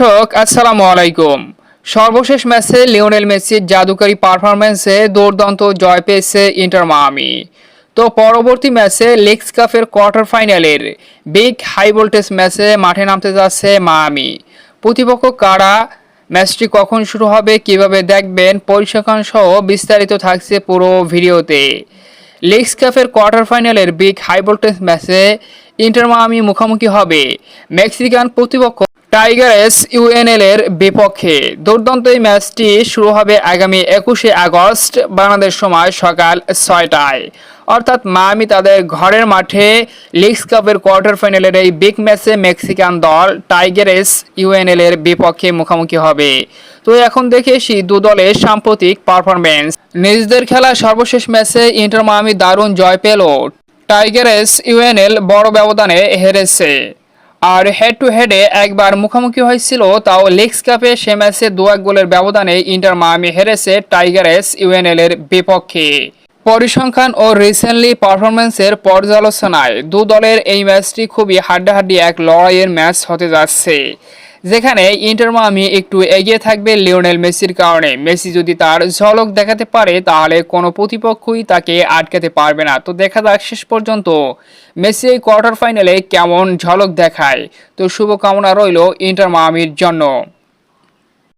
দর্শক আসসালামু আলাইকুম। সর্বশেষ ম্যাচে লিওনেল মেসির জাদুকরী পারফরম্যান্সে দুর্দান্ত জয় পেয়েছে ইন্টার মায়ামি। তো পরবর্তী ম্যাচে লেগস কাপের কোয়ার্টার ফাইনালের বিগ হাই ভোল্টেজ ম্যাচে মাঠে নামতে যাচ্ছে মায়ামি। প্রতিপক্ষ কারা? ম্যাচটি কখন শুরু হবে, কীভাবে দেখবেন পরিসংখ্যান সহ বিস্তারিত থাকছে পুরো ভিডিওতে। লিগস কাপের কোয়ার্টার ফাইনালের বিগ হাই ভোল্টেজ ম্যাচে ইন্টার মায়ামি মুখোমুখি হবে। মেক্সিকান প্রতিপক্ষ টাইগারেস ইউএনএল এর বিপক্ষে। দুর্দান্ত এই ম্যাচটি শুরু হবে আগামী একুশে আগস্ট, বাংলাদেশ সময় সকাল ছয়টায়। অর্থাৎ মায়ামি তাদের ঘরের মাঠে লিগস কাপের কোয়ার্টার ফাইনালের এই বিগ ম্যাচে মেক্সিকান দল টাইগারেস ইউএনএল এর বিপক্ষে মুখোমুখি হবে। তো এখন দেখে আসি দু দলের সাম্প্রতিক পারফরমেন্স নিজেদের খেলা সর্বশেষ ম্যাচে ইন্টার মায়ামি দারুণ জয় পেল। টাইগারেস ইউএনএল বড় ব্যবধানে হেরেছে। আর হেড টু হেডে একবার মুখোমুখি হয়েছিল, তাও লিগস কাপে সে ম্যাচে দু এক গোলের ব্যবধানে ইন্টার মায়ামি হেরেছে টাইগারেস ইউএনএল এর বিপক্ষে। পরিসংখ্যান ও রিসেন্টলি পারফরমেন্সের পর্যালোচনায় দু দলের এই ম্যাচটি খুবই হাড্ডাহাড্ডি এক লড়াইয়ের ম্যাচ হতে যাচ্ছে। যেখানে ইন্টার মামি একটু এগিয়ে থাকবে লিওনেল মেসির কারণে। মেসি যদি তার ঝলক দেখাতে পারে, তাহলে কোনো প্রতিপক্ষই তাকে আটকাতে পারবে না। তো দেখা যাক শেষ পর্যন্ত মেসি এই কোয়ার্টার ফাইনালে কেমন ঝলক দেখায়। তো শুভকামনা রইল ইন্টার মামির জন্য।